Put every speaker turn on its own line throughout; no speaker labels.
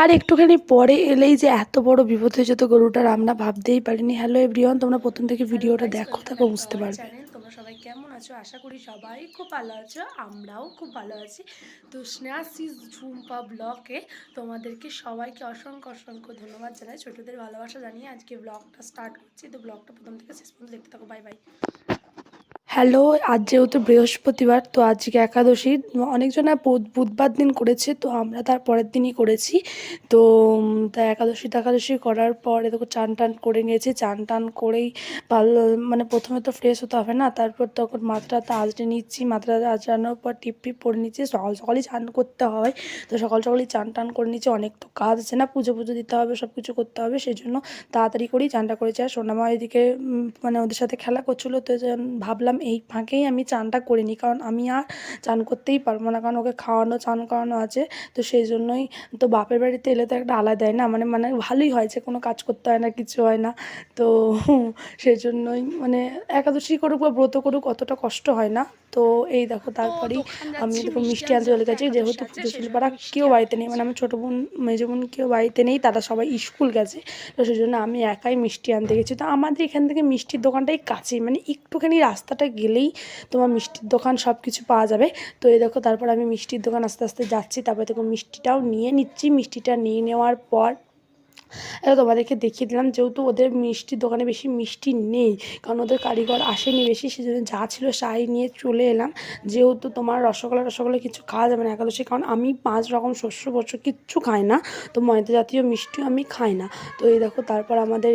আর একটুখানি পরে এলেই যে এত বড় বিপদ হয়ে যেত গরুটার আমরা ভাবতেই পারিনি। হ্যালো এভরিওয়ান তোমরা প্রথম থেকে ভিডিওটা দেখো তারপর বুঝতে পারবে।
তোমরা সবাই কেমন আছো? আশা করি সবাই খুব ভালো আছো আমরাও খুব ভালো আছি। তো স্নেহাসিস ঝুম্পা ব্লকে তোমাদেরকে সবাইকে অসংখ্য অসংখ্য ধন্যবাদ জানাই। ছোটদের ভালোবাসা জানিয়ে আজকে ব্লগটা স্টার্ট করছি। তো ব্লগটা প্রথম থেকে শেষ পর্যন্ত দেখতে থাকো। বাই বাই
হ্যালো, আজ যেহেতু বৃহস্পতিবার, তো আজকে একাদশী অনেকজন বুধবার দিন করেছে, তো আমরা তার পরের দিনই করেছি। তো তা একাদশী একাদশী করার পরে দেখো চান টান করে নিয়েছি, চান টান করেই ভালো মানে প্রথমে তো ফ্রেশ হতে হবে না, তারপর তখন মাথাটা আজড়ে নিচ্ছি মাথাটা আজড়ানোর পর টিপ টিপ পরে নিচ্ছি, সকাল সকালই চান করতে হয়। তো সকাল সকালই চান টান করে নিচ্ছি, অনেক তো কাজ আছে না, পুজো পুজো দিতে হবে সব কিছু করতে হবে সেই জন্য তাড়াতাড়ি করেই চানটা করেছি। আর সোনামা এদিকে মানে ওদের সাথে খেলা করছিল, তো ভাবলাম এই ফাঁকেই আমি চানটা করে নিই কারণ আমি আর চান করতেই পারব না কারণ ওকে খাওয়ানো চান করানো আছে। তো সেই জন্যই তো বাপের বাড়িতে এলে তো একটা আলাদাই না মানে মানে ভালোই হয় যে কোনো কাজ করতে হয় না কিছু হয় না। তো সেই জন্যই মানে একাদশী করুক বা ব্রত করুক অতটা কষ্ট হয় না। তো এই দেখো তারপরেই আমি দেখো মিষ্টি আনতে চলে গেছি যেহেতু পুজোশিল্পারা কেউ বাড়িতে নেই মানে আমার ছোটো বোন মেজো বোন কেউ বাড়িতে নেই তারা সবাই স্কুল গেছে। তো সেই জন্য আমি একাই মিষ্টি আনতে গেছি। তো আমাদের এখান থেকে মিষ্টির দোকানটাই কাছেই মানে একটুখানি রাস্তাটা গেলেই তোমার মিষ্টির দোকান সব কিছু পাওয়া যাবে। তো এই দেখো, তারপর আমি মিষ্টির দোকান আস্তে আস্তে যাচ্ছি। তারপরে দেখো মিষ্টিটাও নিয়ে নিচ্ছি। মিষ্টিটা নিয়ে নেওয়ার পর এটা তোমাদেরকে দেখিয়ে দিলাম, যেহেতু ওদের মিষ্টির দোকানে বেশি মিষ্টি নেই, কারণ ওদের কারিগর আসেনি বেশি, সেজন্য যা ছিল সাই নিয়ে চলে এলাম। যেহেতু তোমার রসগোল্লা রসগোল্লা কিছু খাওয়া যাবে না একাদশী, কারণ আমি পাঁচ রকম শস্য বস্য কিচ্ছু খাই না, তো ময়দা জাতীয় মিষ্টিও আমি খাই না। তো এই দেখো, তারপর আমাদের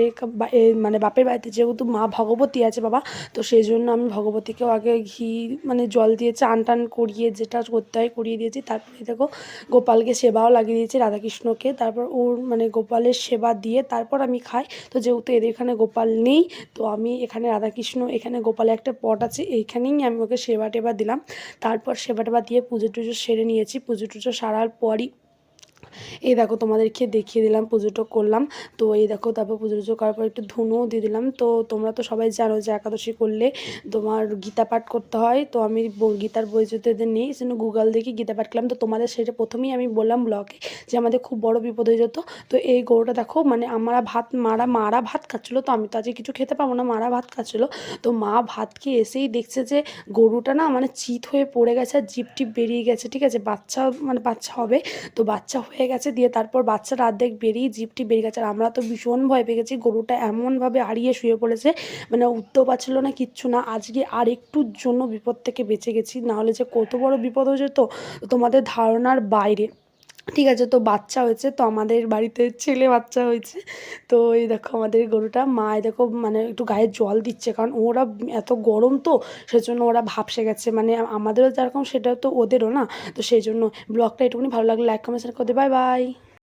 মানে বাপের বাড়িতে যেহেতু মা ভগবতী আছে বাবা, তো সেই জন্য আমি ভগবতীকেও আগে ঘি মানে জল দিয়ে চান টান করিয়ে যেটা করতে হয় করিয়ে দিয়েছি। তারপরে দেখো, গোপালকে সেবাও লাগিয়ে দিয়েছি, রাধাকৃষ্ণকে, তারপর ওর মানে গোপালের সেবা দিয়ে তারপর আমি খাই। তো যেহেতু এদের এখানে গোপাল নেই, তো আমি এখানে রাধাকৃষ্ণ, এখানে গোপালে একটা পট আছে, এইখানেই আমি ওকে সেবা টেবা দিলাম। তারপর সেবা টেবা দিয়ে পুজো টুজো সেরে নিয়েছি। পুজো টুজো সারার পরই এই দেখো তোমাদেরকে দেখিয়ে দিলাম, পুজোটা করলাম। তো এই দেখো, তারপর পুজো টুজো করার পর একটু ধুনোও দিয়ে দিলাম। তো তোমরা তো সবাই জানো যে একাদশী করলে তোমার গীতা পাঠ করতে হয়। তো আমি গীতার বই যদি নেই, সেজন্য গুগল দেখে গীতা পাঠ করলাম। তো তোমাদের সেটা প্রথমেই আমি বললাম ব্লগে যে আমাদের খুব বড় বিপদ হয়ে যেত। তো এই গরুটা দেখো মানে আমরা ভাত, মারা মারা ভাত খাচ্ছিলো। তো আমি তো আজকে কিছু খেতে পাবো না, মারা ভাত খাচ্ছিলো। তো মা ভাত খেয়ে এসেই দেখছে যে গরুটা না মানে চিত হয়ে পড়ে গেছে, আর জিপ টিপ বেরিয়ে গেছে, ঠিক আছে? বাচ্চা মানে বাচ্চা হবে। তো বাচ্চা হয়ে গেছে দিয়ে তারপর বাচ্চারা আর্ধেক বেরিয়ে জিপটি বেরিয়ে গেছে। আর আমরা তো ভীষণ ভয় পেয়ে গেছি। গরুটা এমনভাবে হারিয়ে শুয়ে পড়েছে মানে উঠতেও পারছিল না, কিচ্ছু না। আজকে আর একটুর জন্য বিপদ থেকে বেঁচে গেছি। নাহলে যে কত বড় বিপদ হয়ে যেত তোমাদের ধারণার বাইরে। ঠিক আছে, তো বাচ্চা হয়েছে, তো আমাদের বাড়িতে ছেলে বাচ্চা হয়েছে। তো এই দেখো আমাদের গরুটা, মা দেখো মানে একটু গায়ে জল দিচ্ছে, কারণ ওরা এত গরম তো, সেজন্য ওরা ভাবসে গেছে। মানে আমাদেরও যেরকম সেটা তো ওদেরও না। তো সেই জন্য ব্লগটা এটুকুনি ভালো লাগলে লাইক কমেন্ট করে বাই বাই